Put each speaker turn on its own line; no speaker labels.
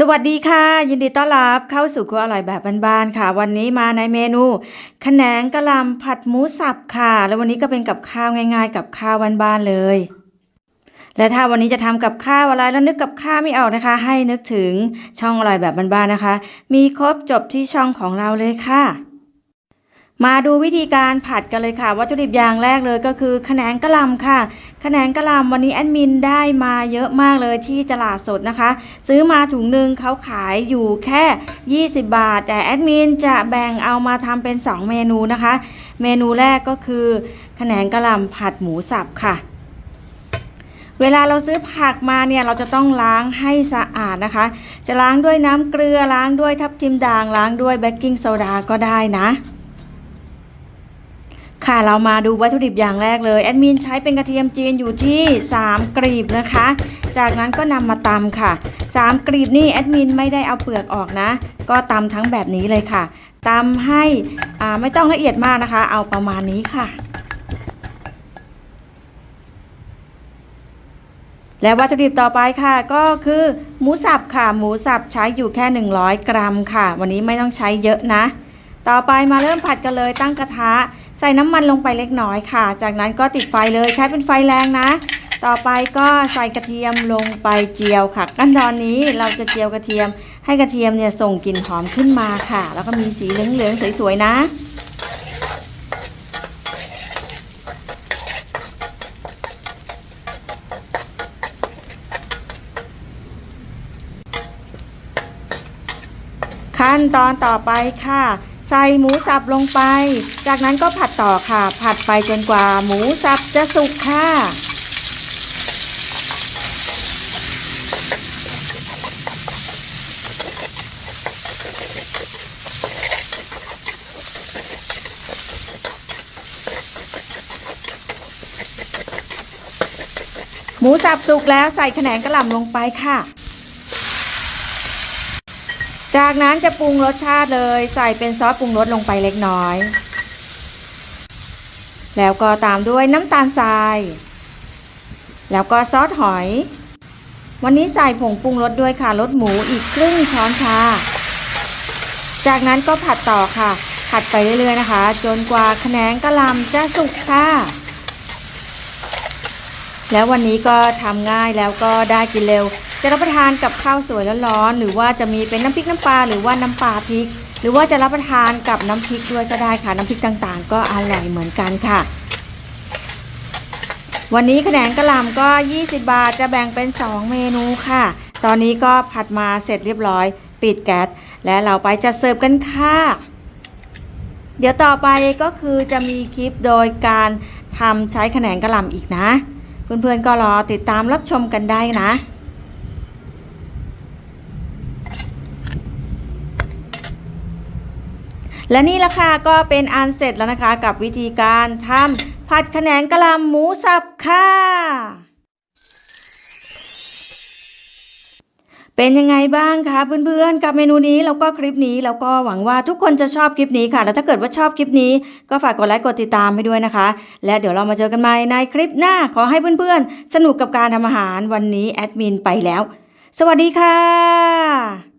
สวัสดีค่ะ ยินดีต้อนรับเข้าสู่ครัวอร่อยแบบบ้านๆค่ะ วันนี้มาในเมนูขแขนงกะหล่ำผัดหมูสับค่ะ แล้ววันนี้ก็เป็นกับข้าวง่ายๆ กับข้าวบ้านๆเลย และถ้าวันนี้จะทำกับข้าวอะไรแล้วนึกกับข้าวไม่ออกนะคะ ให้นึกถึงช่องอร่อยแบบบ้านๆนะคะ มีครบจบที่ช่องของเราเลยค่ะ มาดูวิธีการผัดกันเลยค่ะ วัตถุดิบอย่างแรกเลยก็คือขแขนงกะหล่ำค่ะขแขนงกะหล่ำวันนี้แอดมินได้มาเยอะมากเลยที่ตลาดสดนะคะ ซื้อมาถุงหนึ่งเขาขายอยู่แค่ 20 บาท แต่แอดมินจะแบ่งเอามาทำเป็น 2 เมนูนะคะ เมนูแรกก็คือแขนงกะหล่ำผัดหมูสับค่ะเวลาเราซื้อผักมาเนี่ยเราจะต้องล้างให้สะอาดนะคะ จะล้างด้วยน้ำเกลือล้างด้วยทับทิมด่างล้างด้วยเบกกิ้งโซดาก็ได้นะ ค่ะเรามาดูวัตถุดิบอย่างแรกเลยแอดมินใช้เป็นกระเทียมจีนอยู่ที่ 3 กรีบนะคะ จากนั้นก็นำมาตำค่ะ 3 กรีบนี่แอดมินไม่ได้เอาเปลือกออกนะ ก็ตำทั้งแบบนี้เลยค่ะตำให้อ่าไม่ต้องละเอียดมากนะคะ เอาประมาณนี้ค่ะ และวัตถุดิบต่อไปค่ะ ก็คือหมูสับค่ะ หมูสับใช้อยู่แค่ 100 กรัมค่ะ วันนี้ไม่ต้องใช้เยอะนะ ต่อไปมาเริ่มผัดกันเลยตั้งกระทะ ใส่น้ำมันลงไปเล็กน้อยค่ะ จากนั้นก็ติดไฟเลยใช้เป็นไฟแรงนะ ต่อไปก็ใส่กระเทียมลงไปเจียวค่ะ ขั้นตอนนี้เราจะเจียวกระเทียม ให้กระเทียมเนี่ยส่งกลิ่นหอมขึ้นมาค่ะ แล้วก็มีสีเหลืองๆสวยๆนะขั้นตอนต่อไปค่ะ ใส่หมูสับลงไป จากนั้นก็ผัดต่อค่ะ ผัดไปจนกว่าหมูสับจะสุกค่ะ หมูสับสุกแล้วใส่แขนงกระหล่ำลงไปค่ะ จากนั้นจะปรุงรสชาติเลยใส่เป็นซอสปรุงรสลงไปเล็กน้อย แล้วก็ตามด้วยน้ำตาลทราย แล้วก็ซอสหอย วันนี้ใส่ผงปรุงรสด้วยค่ะรสหมูอีกครึ่งช้อนชา จากนั้นก็ผัดต่อค่ะ ผัดไปเรื่อยๆนะคะ จนกว่าแขนงกะหล่ำจะสุกค่ะแล้ววันนี้ก็ทำง่ายแล้วก็ได้กินเร็ว จะรับประทานกับข้าวสวยร้อนๆหรือว่าจะมีเป็นน้ำพริกน้ำปลาหรือว่าน้ำปลาพริก หรือว่าจะรับประทานกับน้ำพริกด้วยก็ได้ค่ะ น้ำพริกต่างๆ ก็อร่อยเหมือนกันค่ะ วันนี้แขนงกระหล่ำก็ 20 บาทจะแบ่งเป็น 2 เมนูค่ะ ตอนนี้ก็ผัดมาเสร็จเรียบร้อย ปิดแก๊สและเราไปจัดเสิร์ฟกันค่ะเดี๋ยวต่อไปก็คือจะมีคลิปโดยการทำใช้แขนงกระหล่ำอีกนะ เพื่อนๆก็รอติดตามรับชมกันได้นะ และนี่ละค่ะก็เป็นอันเสร็จแล้วนะคะกับวิธีการทำผัดแขนงกะหล่ำหมูสับค่ะเป็นยังไงบ้างคะเพื่อนๆ กับเมนูนี้แล้วก็คลิปนี้แล้วก็หวังว่าทุกคนจะชอบคลิปนี้ค่ะ แล้วถ้าเกิดว่าชอบคลิปนี้ ก็ฝากกดไลค์กดติดตามให้ด้วยนะคะ และเดี๋ยวเรามาเจอกันใหม่ในคลิปหน้าขอให้เพื่อนๆ สนุกกับการทำอาหารวันนี้แอดมินไปแล้ว สวัสดีค่ะ